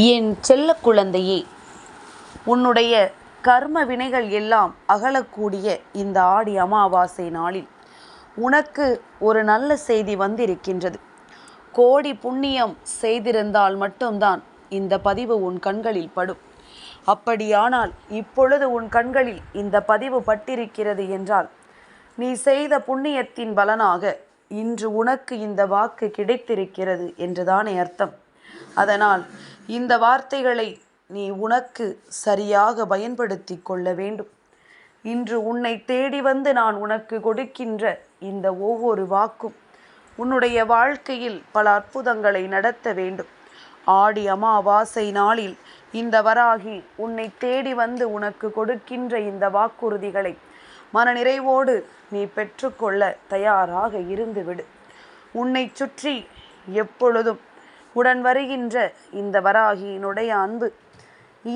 என் செல்ல குழந்தையே உன்னுடைய கர்ம வினைகள் எல்லாம் அகலக்கூடிய இந்த ஆடி அமாவாசை நாளில் உனக்கு ஒரு நல்ல செய்தி வந்திருக்கின்றது. கோடி புண்ணியம் செய்திருந்தால் மட்டும்தான் இந்த பதிவு உன் கண்களில் படும். அப்படியானால் இப்பொழுது உன் கண்களில் இந்த பதிவு பட்டிருக்கிறது என்றால் நீ செய்த புண்ணியத்தின் பலனாக இன்று உனக்கு இந்த வாக்கு கிடைத்திருக்கிறது என்றுதானே அர்த்தம். அதனால் இந்த வார்த்தைகளை நீ உனக்கு சரியாக பயன்படுத்தி கொள்ள வேண்டும். இன்று உன்னை தேடி வந்து நான் உனக்கு கொடுக்கின்ற இந்த ஒவ்வொரு வாக்கும் உன்னுடைய வாழ்க்கையில் பல அற்புதங்களை நடத்த வேண்டும். ஆடி அமாவாசை நாளில் இந்த வராகி உன்னை தேடி வந்து உனக்கு கொடுக்கின்ற இந்த வாக்குறுதிகளை மனநிறைவோடு நீ பெற்றுக்கொள்ள தயாராக இருந்துவிடு உன்னை சுற்றி எப்பொழுதும் உடன் வருகின்ற இந்த வராகியினுடைய அன்பு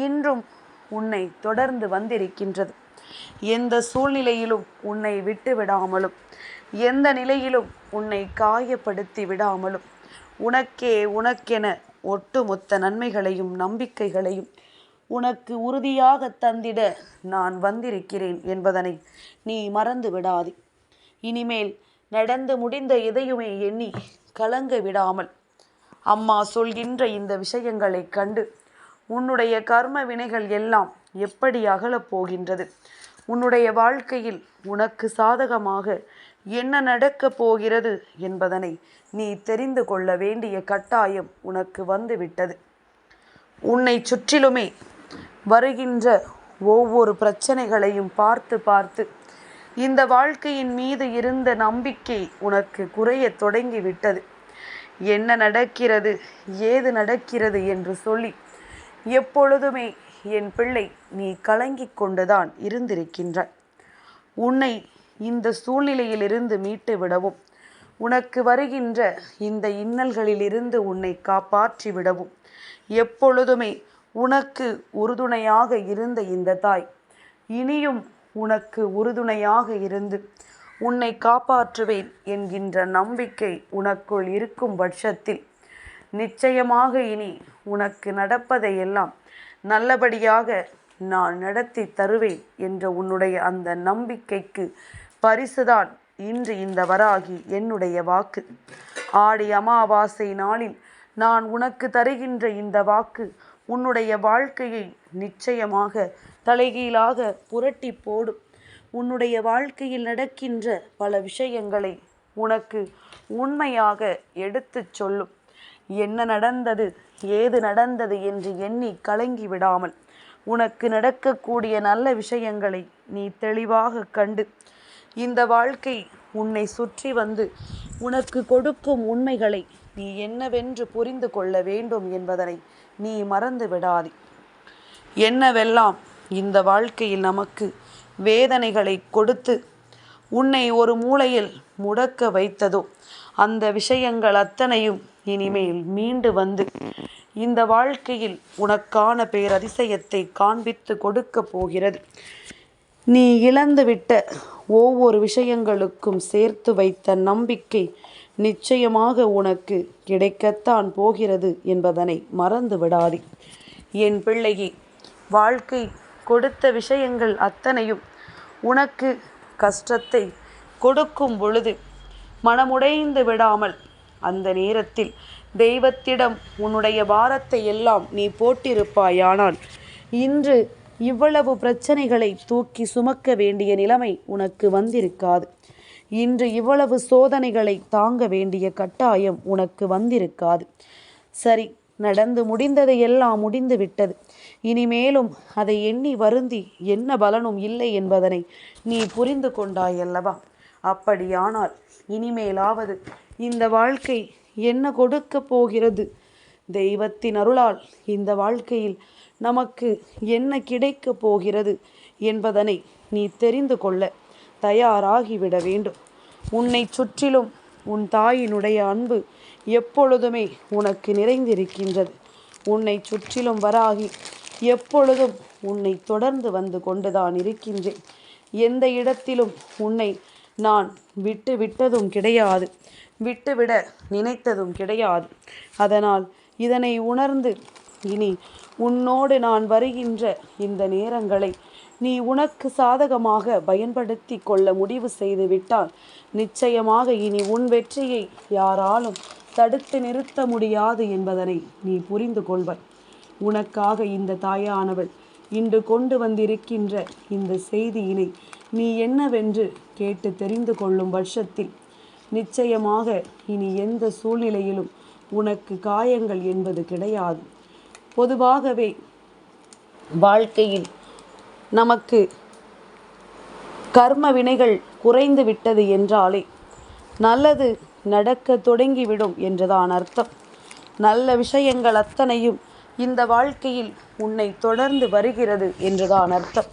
இன்றும் உன்னை தொடர்ந்து வந்திருக்கின்றது. எந்த சூழ்நிலையிலும் உன்னை விட்டு விடாமலும் எந்த நிலையிலும் உன்னை காயப்படுத்தி விடாமலும் உனக்கே உனக்கென ஒட்டுமொத்த நன்மைகளையும் நம்பிக்கைகளையும் உனக்கு உறுதியாக தந்திட நான் வந்திருக்கிறேன் என்பதனை நீ மறந்து விடாதே. இனிமேல் நடந்து முடிந்த எதையுமே எண்ணி கலங்க விடாமல் அம்மா சொல்கின்ற இந்த விஷயங்களை கண்டு உன்னுடைய கர்ம வினைகள் எல்லாம் எப்படி அகலப் போகின்றது? உன்னுடைய வாழ்க்கையில் உனக்கு சாதகமாக என்ன நடக்கப் போகிறது என்பதனை நீ தெரிந்து கொள்ள வேண்டிய கட்டாயம் உனக்கு வந்துவிட்டது. உன்னை சுற்றிலுமே வருகின்ற ஒவ்வொரு பிரச்சனைகளையும் பார்த்து பார்த்து இந்த வாழ்க்கையின் மீது இருந்த நம்பிக்கை உனக்கு குறையத் தொடங்கிவிட்டது. என்ன நடக்கிறது? ஏது நடக்கிறது என்று சொல்லி எப்பொழுதுமே என் பிள்ளை நீ கலங்கிக் கொண்டுதான் இருந்திருக்கின்றாய். உன்னை இந்த சூழ்நிலையிலிருந்து மீட்டு விடவும் உனக்கு வருகின்ற இந்த இன்னல்களிலிருந்து உன்னை காப்பாற்றி விடவும் எப்பொழுதுமே உனக்கு உறுதுணையாக இருந்த இந்த தாய் இனியும் உனக்கு உறுதுணையாக இருந்து உன்னை காப்பாற்றுவேன் என்கின்ற நம்பிக்கை உனக்குள் இருக்கும் பட்சத்தில். நிச்சயமாக இனி உனக்கு நடப்பதையெல்லாம் நல்லபடியாக நான் நடத்தி தருவேன் என்ற உன்னுடைய அந்த நம்பிக்கைக்கு பரிசுதான் இன்று இந்த வராகி என்னுடைய வாக்கு. ஆடி அமாவாசை நாளில் நான் உனக்கு தருகின்ற இந்த வாக்கு உன்னுடைய வாழ்க்கையை நிச்சயமாக தலைகீழாக புரட்டி போடும். உன்னுடைய வாழ்க்கையில் நடக்கின்ற பல விஷயங்களை உனக்கு உண்மையாக எடுத்துச் சொல்லும். என்ன நடந்தது ஏது நடந்தது என்று எண்ணி கலங்கி விடாமல் உனக்கு நடக்கக்கூடிய நல்ல விஷயங்களை நீ தெளிவாக கண்டு இந்த வாழ்க்கை உன்னை சுற்றி வந்து உனக்கு கொடுக்கும் உண்மைகளை நீ என்னவென்று புரிந்து கொள்ள வேண்டும் என்பதனை நீ மறந்து விடாதே. என்னவெல்லாம் இந்த வாழ்க்கையில் நமக்கு வேதனைகளை கொடுத்து உன்னை ஒரு மூலையில் முடக்க வைத்ததோ அந்த விஷயங்கள் அத்தனையும் இனிமேல் மீண்டு வந்து இந்த வாழ்க்கையில் உனக்கான பேரதிசயத்தை காண்பித்து கொடுக்க போகிறது. நீ இழந்துவிட்ட ஒவ்வொரு விஷயங்களுக்கும் சேர்த்து வைத்த நம்பிக்கை நிச்சயமாக உனக்கு கிடைக்கத்தான் போகிறது என்பதனை மறந்து விடாதே என் பிள்ளையே வாழ்க்கை கொடுத்த விஷயங்கள் அத்தனையும் உனக்கு கஷ்டத்தை கொடுக்கும் பொழுது மனமுடைந்து விடாமல் அந்த நேரத்தில் தெய்வத்திடம் உன்னுடைய பாரத்தை எல்லாம் நீ போட்டிருப்பாயானால் இன்று இவ்வளவு பிரச்சனைகளை தூக்கி சுமக்க வேண்டிய நிலைமை உனக்கு வந்திருக்காது. இன்று இவ்வளவு சோதனைகளை தாங்க வேண்டிய கட்டாயம் உனக்கு வந்திருக்காது. சரி நடந்து முடிந்ததையெல்லாம் முடிந்து விட்டது. இனிமேலும் அதை எண்ணி வருந்தி என்ன பலனும் இல்லை என்பதனை நீ புரிந்து கொண்டாயல்லவா? அப்படியானால் இனிமேலாவது இந்த வாழ்க்கை என்ன கொடுக்க போகிறது? தெய்வத்தின் அருளால் இந்த வாழ்க்கையில் நமக்கு என்ன கிடைக்கப் போகிறது என்பதனை நீ தெரிந்து கொள்ள தயாராகிவிட வேண்டும். உன்னை சுற்றிலும் உன் தாயினுடைய அன்பு எப்பொழுதுமே உனக்கு நிறைந்திருக்கின்றது. உன்னை சுற்றிலும் வராகி எப்பொழுதும் உன்னை தொடர்ந்து வந்து கொண்டுதான் இருக்கின்றேன். எந்த இடத்திலும் உன்னை நான் விட்டு விட்டதும் கிடையாது. விட்டுவிட நினைத்ததும் கிடையாது. அதனால் இதனை உணர்ந்து இனி உன்னோடு நான் வருகின்ற இந்த நேரங்களை நீ உனக்கு சாதகமாக பயன்படுத்தி கொள்ள முடிவு செய்து விட்டால் நிச்சயமாக இனி உன் வெற்றியை யாராலும் தடுத்து நிறுத்த முடியாது என்பதனை நீ புரிந்து கொள்வாய். உனக்காக இந்த தாயானவள் இன்று கொண்டு வந்திருக்கின்ற இந்த செய்தியினை நீ என்னவென்று கேட்டு தெரிந்து கொள்ளும் பட்சத்தில் நிச்சயமாக இனி எந்த சூழ்நிலையிலும் உனக்கு காயங்கள் என்பது கிடையாது. பொதுவாகவே வாழ்க்கையில் நமக்கு கர்ம வினைகள் குறைந்து விட்டது என்றாலே நல்லது நடக்க தொடங்கிவிடும் என்றுதான் அர்த்தம். நல்ல விஷயங்கள் அத்தனையும் இந்த வாழ்க்கையில் உன்னை தொடர்ந்து வருகிறது என்றுதான் அர்த்தம்.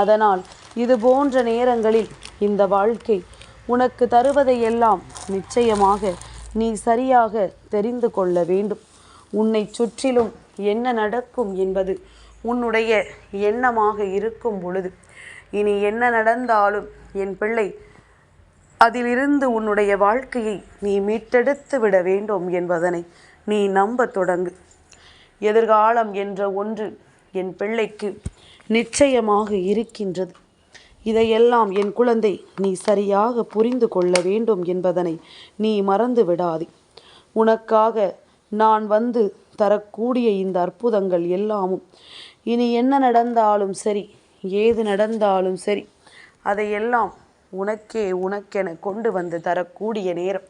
அதனால் இது போன்ற நேரங்களில் இந்த வாழ்க்கை உனக்கு தருவதையெல்லாம் நிச்சயமாக நீ சரியாக தெரிந்து கொள்ள வேண்டும். உன்னை சுற்றிலும் என்ன நடக்கும் என்பது உன்னுடைய எண்ணமாக இருக்கும் பொழுது இனி என்ன நடந்தாலும் என் பிள்ளை அதிலிருந்து உன்னுடைய வாழ்க்கையை நீ மீட்டெடுத்து விட வேண்டும் என்பதனை நீ நம்ப தொடங்கு. எதிர்காலம் என்ற ஒன்று என் பிள்ளைக்கு நிச்சயமாக இருக்கின்றது. இதையெல்லாம் என் குழந்தை நீ சரியாக புரிந்து கொள்ள வேண்டும் என்பதனை நீ மறந்து விடாதே. உனக்காக நான் வந்து தரக்கூடிய இந்த அற்புதங்கள் எல்லாமும் இனி என்ன நடந்தாலும் சரி ஏது நடந்தாலும் சரி அதையெல்லாம் உனக்கே உனக்கென கொண்டு வந்து தரக்கூடிய நேரம்.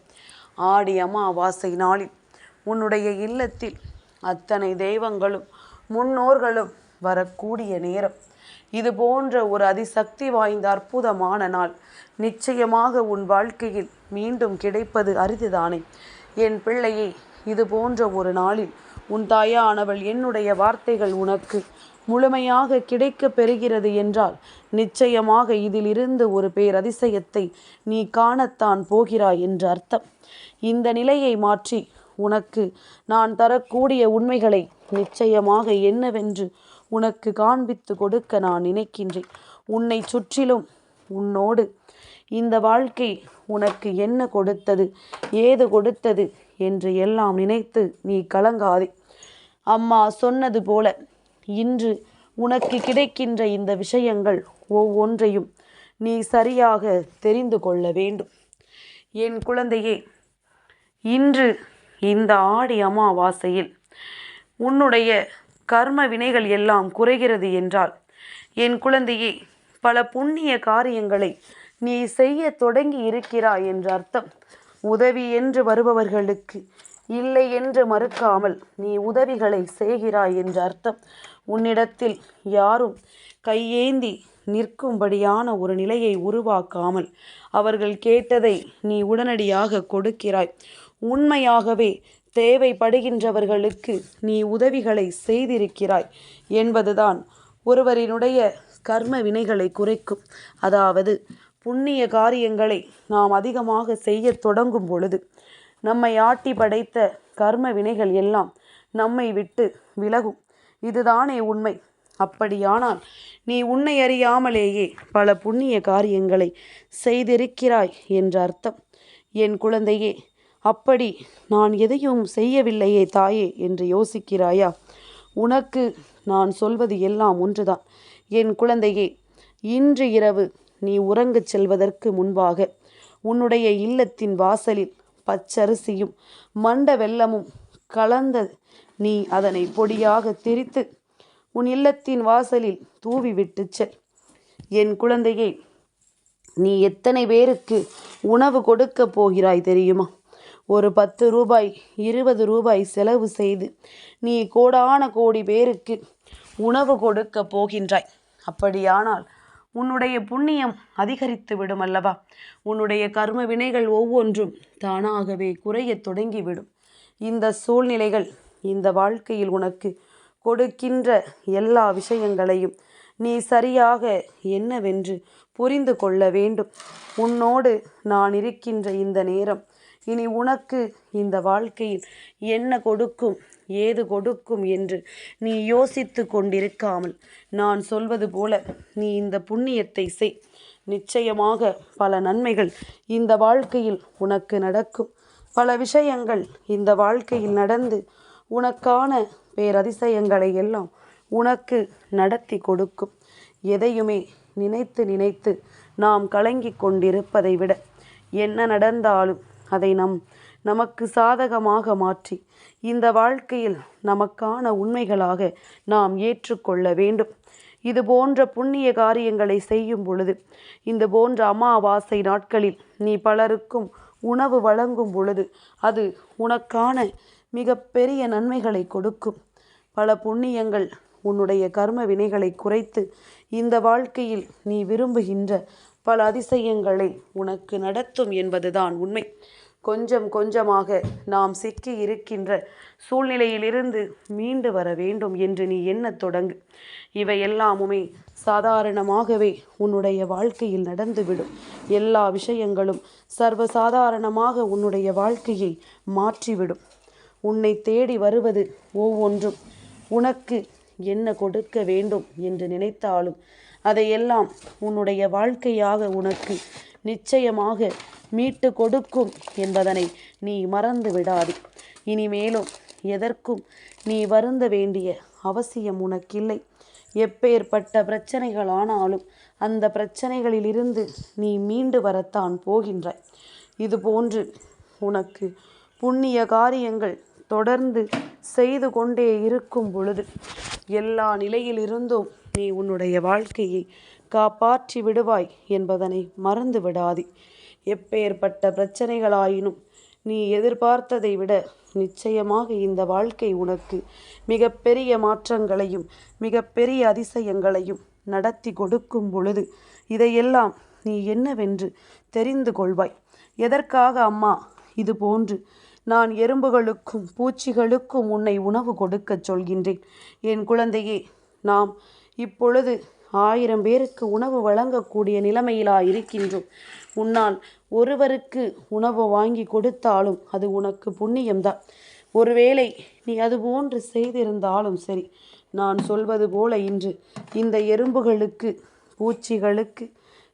ஆடி அமாவாசை நாளில் உன்னுடைய இல்லத்தில் அத்தனை தெய்வங்களும் முன்னோர்களும் வரக்கூடிய நேரம். இது போன்ற ஒரு அதிசக்தி வாய்ந்த அற்புதமான நாள். நிச்சயமாக உன் வாழ்க்கையில் மீண்டும் கிடைப்பது அரிதுதானே. என் பிள்ளையே இது போன்ற ஒரு நாளில் உன் தாயானவள் என்னுடைய வார்த்தைகள் உனக்கு முழுமையாக கிடைக்க பெறுகிறது என்றால் நிச்சயமாக இதிலிருந்து ஒரு பேரதிசயத்தை நீ காணத்தான் போகிறாய் என்று அர்த்தம். இந்த நிலையை மாற்றி உனக்கு நான் தரக்கூடிய உண்மைகளை நிச்சயமாக என்னவென்று உனக்கு காண்பித்து கொடுக்க நான் நினைக்கின்றேன். உன்னை சுற்றிலும் உன்னோடு இந்த வாழ்க்கை உனக்கு என்ன கொடுத்தது ஏது கொடுத்தது என்று எல்லாம் நினைத்து நீ கலங்காதே. அம்மா சொன்னது போல இன்று உனக்கு கிடைக்கின்ற இந்த விஷயங்கள் ஒவ்வொன்றையும் நீ சரியாக தெரிந்து கொள்ள வேண்டும். என் குழந்தையே இன்று இந்த ஆடி அமாவாசையில் உன்னுடைய கர்ம வினைகள் எல்லாம் குறைகிறது என்றால் என் குழந்தையே பல புண்ணிய காரியங்களை நீ செய்ய தொடங்கி இருக்கிறாய் என்று அர்த்தம் உதவி என்று வருபவர்களுக்கு இல்லை என்று மறுக்காமல் நீ உதவிகளை செய்கிறாய் என்று அர்த்தம் உன்னிடத்தில் யாரும் கையேந்தி நிற்கும்படியான ஒரு நிலையை உருவாக்காமல் அவர்கள் கேட்டதை நீ உடனடியாக கொடுக்கிறாய். உண்மையாகவே தேவைப்படுகின்றவர்களுக்கு நீ உதவிகளை செய்திருக்கிறாய் என்பதுதான் ஒருவரினுடைய கர்ம வினைகளை குறைக்கும். அதாவது புண்ணிய காரியங்களை நாம் அதிகமாக செய்ய தொடங்கும் பொழுது நம்மை ஆட்டி படைத்த கர்ம வினைகள் எல்லாம் நம்மை விட்டு விலகும். இதுதானே உண்மை. அப்படியானால் நீ உன்னை அறியாமலேயே பல புண்ணிய காரியங்களை செய்திருக்கிறாய் என்ற அர்த்தம். என் குழந்தையே அப்படி நான் எதையும் செய்யவில்லையே தாயே என்று யோசிக்கிறாயா? உனக்கு நான் சொல்வது எல்லாம் ஒன்றுதான். என் குழந்தையே இன்று இரவு நீ உறங்கச் செல்வதற்கு முன்பாக உன்னுடைய இல்லத்தின் வாசலில் பச்சரிசியும் மண்ட வெள்ளமும் கலந்த நீ அதனை பொடியாக திரித்து உன் இல்லத்தின் வாசலில் தூவி விட்டு செல். என் குழந்தையே நீ எத்தனை பேருக்கு உணவு கொடுக்கப் போகிறாய் தெரியுமா? ஒரு பத்து ரூபாய் இருபது ரூபாய் செலவு செய்து நீ கோடான கோடி பேருக்கு உணவு கொடுக்க போகின்றாய். அப்படியானால் உன்னுடைய புண்ணியம் அதிகரித்து விடும் அல்லவா உன்னுடைய கர்ம வினைகள் ஒவ்வொன்றும் தானாகவே குறையத் தொடங்கிவிடும். இந்த சூழ்நிலைகள் இந்த வாழ்க்கையில் உனக்கு கொடுக்கின்ற எல்லா விஷயங்களையும் நீ சரியாக என்னவென்று புரிந்து கொள்ள வேண்டும். உன்னோடு நான் இருக்கின்ற இந்த நேரம் இனி உனக்கு இந்த வாழ்க்கையில் என்ன கொடுக்கும் ஏது கொடுக்கும் என்று நீ யோசித்து கொண்டிருக்காமல் நான் சொல்வது போல நீ இந்த புண்ணியத்தை செய். நிச்சயமாக பல நன்மைகள் இந்த வாழ்க்கையில் உனக்கு நடக்கும். பல விஷயங்கள் இந்த வாழ்க்கையில் நடந்து உனக்கான பேரதிசயங்களை எல்லாம் உனக்கு நடத்தி கொடுக்கும். எதையுமே நினைத்து நினைத்து நாம் கலங்கி கொண்டிருப்பதை விட என்ன நடந்தாலும் அதை நம் நமக்கு சாதகமாக மாற்றி இந்த வாழ்க்கையில் நமக்கான உண்மைகளாக நாம் ஏற்றுக்கொள்ள வேண்டும். இது போன்ற புண்ணிய காரியங்களை செய்யும் பொழுது இந்த போன்ற அமாவாசை நாட்களில் நீ பலருக்கும் உணவு வழங்கும் பொழுது அது உனக்கான மிக பெரிய நன்மைகளை கொடுக்கும். பல புண்ணியங்கள் உன்னுடைய கர்ம வினைகளை குறைத்து இந்த வாழ்க்கையில் நீ விரும்புகின்ற பல அதிசயங்களை உனக்கு நடத்தும் என்பதுதான் உண்மை. கொஞ்சம் கொஞ்சமாக நாம் சிக்கி இருக்கின்ற சூழ்நிலையிலிருந்து மீண்டு வர வேண்டும் என்று நீ எண்ணத் தொடங்கு. இவை எல்லாமுமே சாதாரணமாகவே உன்னுடைய வாழ்க்கையில் நடந்துவிடும். எல்லா விஷயங்களும் சர்வசாதாரணமாக உன்னுடைய வாழ்க்கையை மாற்றிவிடும். உன்னை தேடி வருவது ஒவ்வொன்றும். உனக்கு என்ன கொடுக்க வேண்டும் என்று நினைத்தாலும் அதையெல்லாம் உன்னுடைய வாழ்க்கையாக உனக்கு நிச்சயமாக மீட்டு கொடுக்கும் என்பதனை நீ மறந்து விடாது. இனிமேலும் எதற்கும் நீ வருந்த வேண்டிய அவசியம் உனக்கில்லை. எப்பேற்பட்ட பிரச்சனைகள் ஆனாலும் அந்த பிரச்சனைகளிலிருந்து நீ மீண்டு வரத்தான் போகின்றாய். இதுபோன்று உனக்கு புண்ணிய காரியங்கள் தொடர்ந்து செய்து கொண்டே இருக்கும் பொழுது எல்லா நிலையிலிருந்தும் நீ உன்னுடைய வாழ்க்கையை காப்பாற்றி விடுவாய் என்பதனை மறந்து விடாதே. எப்பேற்பட்ட பிரச்சனைகளாயினும் நீ எதிர்பார்த்ததை விட நிச்சயமாக இந்த வாழ்க்கை உனக்கு மிகப்பெரிய மாற்றங்களையும் மிகப்பெரிய அதிசயங்களையும் நடத்தி கொடுக்கும் பொழுது இதையெல்லாம் நீ என்னவென்று தெரிந்து கொள்வாய். எதற்காக அம்மா இது போன்று நான் எறும்புகளுக்கும் பூச்சிகளுக்கும் உன்னை உணவு கொடுக்கச் சொல்கின்றேன். என் குழந்தையே நாம் இப்பொழுது ஆயிரம் பேருக்கு உணவு வழங்கக்கூடிய நிலைமையிலா இருக்கின்றோம் உன்னால் ஒருவருக்கு உணவு வாங்கி கொடுத்தாலும் அது உனக்கு புண்ணியம்தான். ஒருவேளை நீ அதுபோன்று செய்திருந்தாலும் சரி நான் சொல்வது போல இன்று இந்த எறும்புகளுக்கு பூச்சிகளுக்கு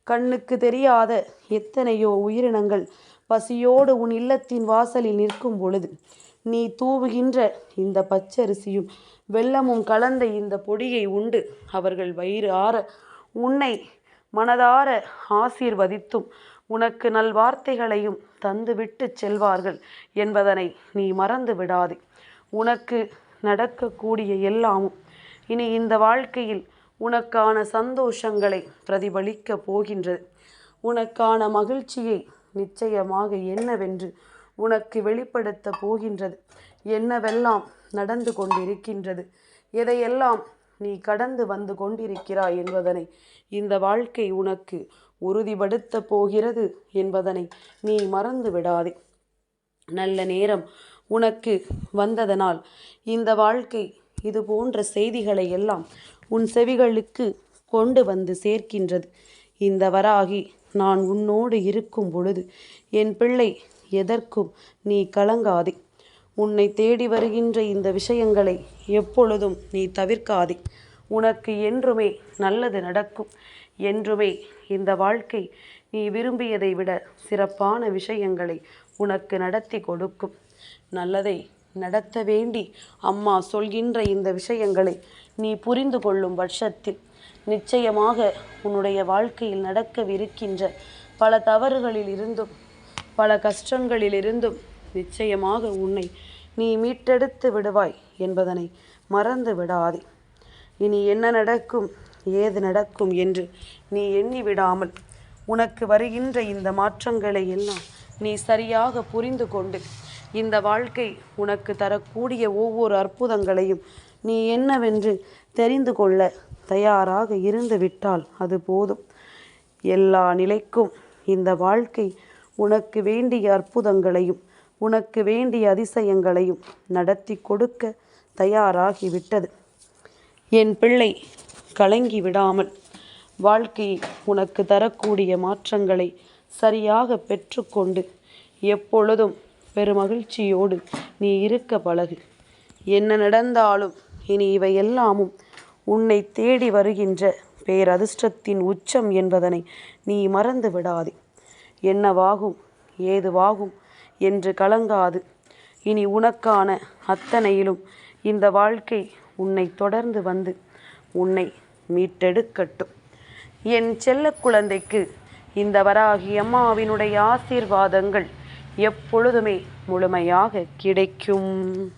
கண்ணுக்கு தெரியாத எத்தனையோ உயிரினங்கள் பசியோடு உன் இல்லத்தின் வாசலில் நிற்கும் பொழுது நீ தூவுகின்ற இந்த பச்சரிசியும் வெள்ளமும் கலந்த இந்த பொடியை உண்டு. அவர்கள் வயிறு ஆற உன்னை மனதார ஆசீர்வதித்தும் உனக்கு நல்வார்த்தைகளையும் தந்துவிட்டு செல்வார்கள் என்பதனை நீ மறந்து விடாதே. உனக்கு நடக்கக்கூடிய எல்லாமும் இனி இந்த வாழ்க்கையில் உனக்கான சந்தோஷங்களை பிரதிபலிக்கப் போகின்றது. உனக்கான மகிழ்ச்சியை நிச்சயமாக என்னவென்று உனக்கு வெளிப்படுத்த போகின்றது. என்னவெல்லாம் நடந்து கொண்டிருக்கின்றது? எதையெல்லாம் நீ கடந்து வந்து கொண்டிருக்கிறாய் என்பதனை இந்த வாழ்க்கை உனக்கு உறுதிப்படுத்த போகிறது என்பதனை நீ மறந்து விடாதே. நல்ல நேரம் உனக்கு வந்ததனால் இந்த வாழ்க்கை இது போன்ற செய்திகளை எல்லாம் உன் செவிகளுக்கு கொண்டு வந்து சேர்க்கின்றது. இந்த வராகி நான் உன்னோடு இருக்கும் பொழுது என் பிள்ளை எதற்கும் நீ கலங்காதே. உன்னை தேடி வருகின்ற இந்த விஷயங்களை எப்பொழுதும் நீ தவிர்க்காதே. உனக்கு என்றுமே நல்லது நடக்கும். என்றுமே இந்த வாழ்க்கை நீ விரும்பியதை விட சிறப்பான விஷயங்களை உனக்கு நடத்தி கொடுக்கும். நல்லதை நடத்த வேண்டி அம்மா சொல்கின்ற இந்த விஷயங்களை நீ புரிந்து கொள்ளும் பட்சத்தில் நிச்சயமாக உன்னுடைய வாழ்க்கையில் நடக்கவிருக்கின்ற பல தவறுகளில் இருந்தும் பல கஷ்டங்களில் இருந்தும் நிச்சயமாக உன்னை நீ மீட்டெடுத்து விடுவாய் என்பதனை மறந்து விடாதே. இனி என்ன நடக்கும் ஏது நடக்கும் என்று நீ எண்ணி விடாமல் உனக்கு வருகின்ற இந்த மாற்றங்களை எல்லாம் நீ சரியாக புரிந்து கொண்டு இந்த வாழ்க்கை உனக்கு தரக்கூடிய ஒவ்வொரு அற்புதங்களையும் நீ என்னவென்று தெரிந்து கொள்ள தயாராக இருந்து விட்டால் அது போதும். எல்லா நிலைக்கும் இந்த வாழ்க்கை உனக்கு வேண்டிய அற்புதங்களையும் உனக்கு வேண்டிய அதிசயங்களையும் நடத்தி கொடுக்க தயாராகிவிட்டது என் பிள்ளை கலங்கி விடாமல் வாழ்க்கை உனக்கு தரக்கூடிய மாற்றங்களை சரியாக பெற்றுக்கொண்டு எப்பொழுதும் பெருமகிழ்ச்சியோடு நீ இருக்க பழகு. என்ன நடந்தாலும் இனி இவை எல்லாமும் உன்னை தேடி வருகின்ற பேரதிர்ஷ்டத்தின் உச்சம் என்பதனை நீ மறந்து விடாதே. என்னவாகும் ஏதுவாகும் என்று கலங்காது. இனி உனக்கான அத்தனையிலும் இந்த வாழ்க்கை உன்னை தொடர்ந்து வந்து உன்னை மீட்டெடுக்கட்டும். என் செல்ல குழந்தைக்கு இந்த வராகி அம்மாவினுடைய ஆசீர்வாதங்கள் எப்பொழுதுமே முழுமையாக கிடைக்கும்.